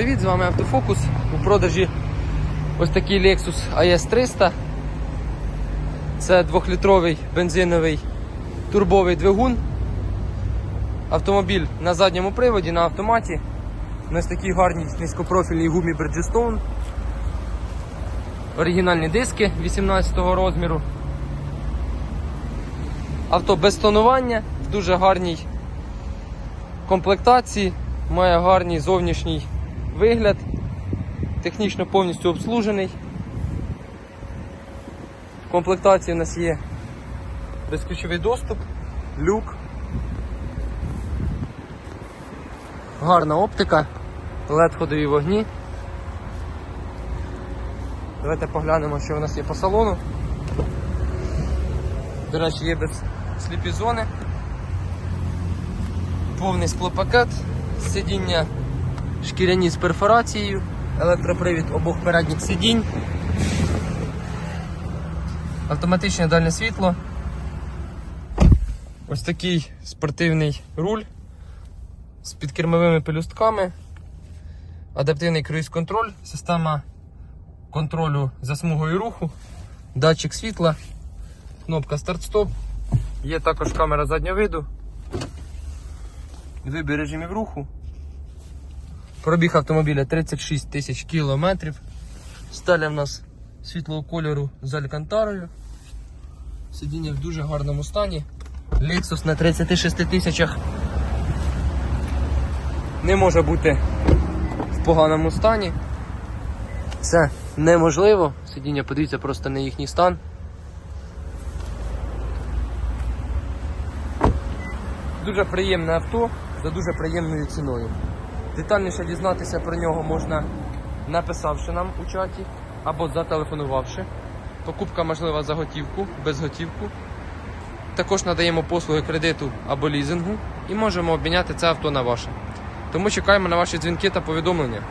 Привіт, з вами Автофокус. У продажі ось такий Lexus AS 300. Це 2-літровий бензиновий турбовий двигун. Автомобіль на задньому приводі, на автоматі. На ось такій гарній низькопрофільній гумі Bridgestone. Оригінальні диски 18 розміру. Авто без тонування, в дуже гарній комплектації, має гарний зовнішній вигляд, технічно повністю обслужений. В комплектації у нас є безключовий доступ, люк, гарна оптика, led ходові вогні. Давайте поглянемо, що у нас є по салону. До речі, є без сліпі зони. Повний склопакет, сидіння шкіряні з перфорацією, електропривід обох передніх сидінь, автоматичне дальне світло. Ось такий спортивний руль з підкермовими пелюстками, адаптивний круїз-контроль, система контролю за смугою руху, датчик світла, кнопка старт-стоп, є також камера заднього виду, вибір режимів руху. Пробіг автомобіля 36 тисяч кілометрів. Сталя в нас світлого кольору з алькантарою. Сидіння в дуже гарному стані. Lexus на 36 тисячах не може бути в поганому стані. Це неможливо. Сидіння, подивіться просто на їхній стан. Дуже приємне авто за дуже приємною ціною. Детальніше дізнатися про нього можна написавши нам у чаті або зателефонувавши. Покупка можлива за готівку, без готівку. Також надаємо послуги кредиту або лізингу і можемо обміняти це авто на ваше. Тому чекаємо на ваші дзвінки та повідомлення.